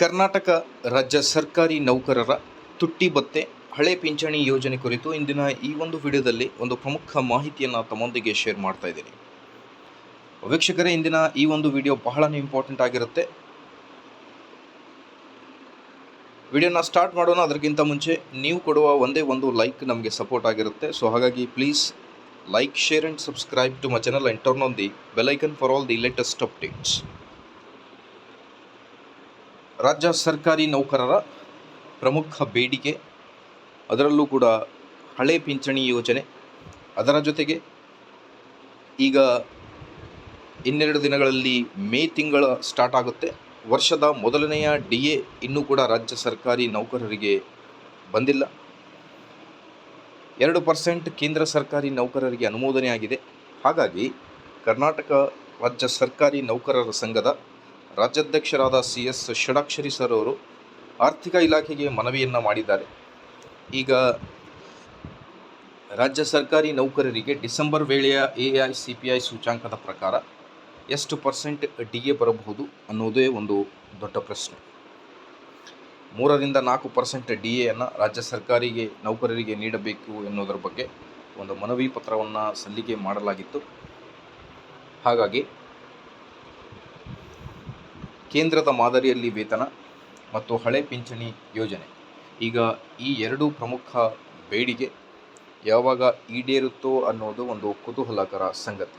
ಕರ್ನಾಟಕ ರಾಜ್ಯ ಸರ್ಕಾರಿ ನೌಕರರ ತುಟ್ಟಿ ಭತ್ತೆ ಹಳೆ ಪಿಂಚಣಿ ಯೋಜನೆ ಕುರಿತು ಇಂದಿನ ಈ ಒಂದು ವಿಡಿಯೋದಲ್ಲಿ ಒಂದು ಪ್ರಮುಖ ಮಾಹಿತಿಯನ್ನು ತಮ್ಮೊಂದಿಗೆ ಶೇರ್ ಮಾಡ್ತಾ ಇದ್ದೀನಿ. ವೀಕ್ಷಕರೇ, ಇಂದಿನ ಈ ಒಂದು ವಿಡಿಯೋ ಬಹಳ ಇಂಪಾರ್ಟೆಂಟ್ ಆಗಿರುತ್ತೆ. ವಿಡಿಯೋನ ಸ್ಟಾರ್ಟ್ ಮಾಡೋಣ. ಅದಕ್ಕಿಂತ ಮುಂಚೆ ನೀವು ಕೊಡುವ ಒಂದೇ ಒಂದು ಲೈಕ್ ನಮಗೆ ಸಪೋರ್ಟ್ ಆಗಿರುತ್ತೆ. ಸೊ, ಹಾಗಾಗಿ please like, share and subscribe to my channel and turn on the bell icon for all the latest updates. ರಾಜ್ಯ ಸರ್ಕಾರಿ ನೌಕರರ ಪ್ರಮುಖ ಬೇಡಿಕೆ, ಅದರಲ್ಲೂ ಕೂಡ ಹಳೆ ಪಿಂಚಣಿ ಯೋಜನೆ. ಅದರ ಜೊತೆಗೆ ಈಗ ಇನ್ನೆರಡು ದಿನಗಳಲ್ಲಿ ಮೇ ತಿಂಗಳ ಸ್ಟಾರ್ಟ್ ಆಗುತ್ತೆ. ವರ್ಷದ ಮೊದಲನೆಯ ಡಿ ಎ ಇನ್ನೂ ಕೂಡ ರಾಜ್ಯ ಸರ್ಕಾರಿ ನೌಕರರಿಗೆ ಬಂದಿಲ್ಲ. ಎರಡು ಪರ್ಸೆಂಟ್ ಕೇಂದ್ರ ಸರ್ಕಾರಿ ನೌಕರರಿಗೆ ಅನುಮೋದನೆ ಆಗಿದೆ. ಹಾಗಾಗಿ ಕರ್ನಾಟಕ ರಾಜ್ಯ ಸರ್ಕಾರಿ ನೌಕರರ ಸಂಘದ ರಾಜ್ಯಾಧ್ಯಕ್ಷರಾದ ಸಿ ಎಸ್ ಷಡಾಕ್ಷರಿ ಸರ್ ಅವರು ಆರ್ಥಿಕ ಇಲಾಖೆಗೆ ಮನವಿಯನ್ನು ಮಾಡಿದ್ದಾರೆ. ಈಗ ರಾಜ್ಯ ಸರ್ಕಾರಿ ನೌಕರರಿಗೆ December ವೇಳೆಯ A I C P I ಸೂಚಾಂಕದ ಪ್ರಕಾರ ಎಷ್ಟು ಪರ್ಸೆಂಟ್ ಡಿ ಎ ಬರಬಹುದು ಅನ್ನೋದೇ ಒಂದು ದೊಡ್ಡ ಪ್ರಶ್ನೆ. ಮೂರರಿಂದ ನಾಲ್ಕು ಪರ್ಸೆಂಟ್ ಡಿ ಎಯನ್ನು ರಾಜ್ಯ ಸರ್ಕಾರಿಗೆ, ನೌಕರರಿಗೆ ನೀಡಬೇಕು ಎನ್ನುವುದರ ಬಗ್ಗೆ ಒಂದು ಮನವಿ ಪತ್ರವನ್ನು ಸಲ್ಲಿಕೆ ಮಾಡಲಾಗಿತ್ತು. ಹಾಗಾಗಿ ಕೇಂದ್ರದ ಮಾದರಿಯಲ್ಲಿ ವೇತನ ಮತ್ತು ಹಳೆ ಪಿಂಚಣಿ ಯೋಜನೆ. ಈಗ ಈ ಎರಡು ಪ್ರಮುಖ ಬೇಡಿಕೆ ಯಾವಾಗ ಈಡೇರುತ್ತೋ ಅನ್ನೋದು ಒಂದು ಕುತೂಹಲಕರ ಸಂಗತಿ.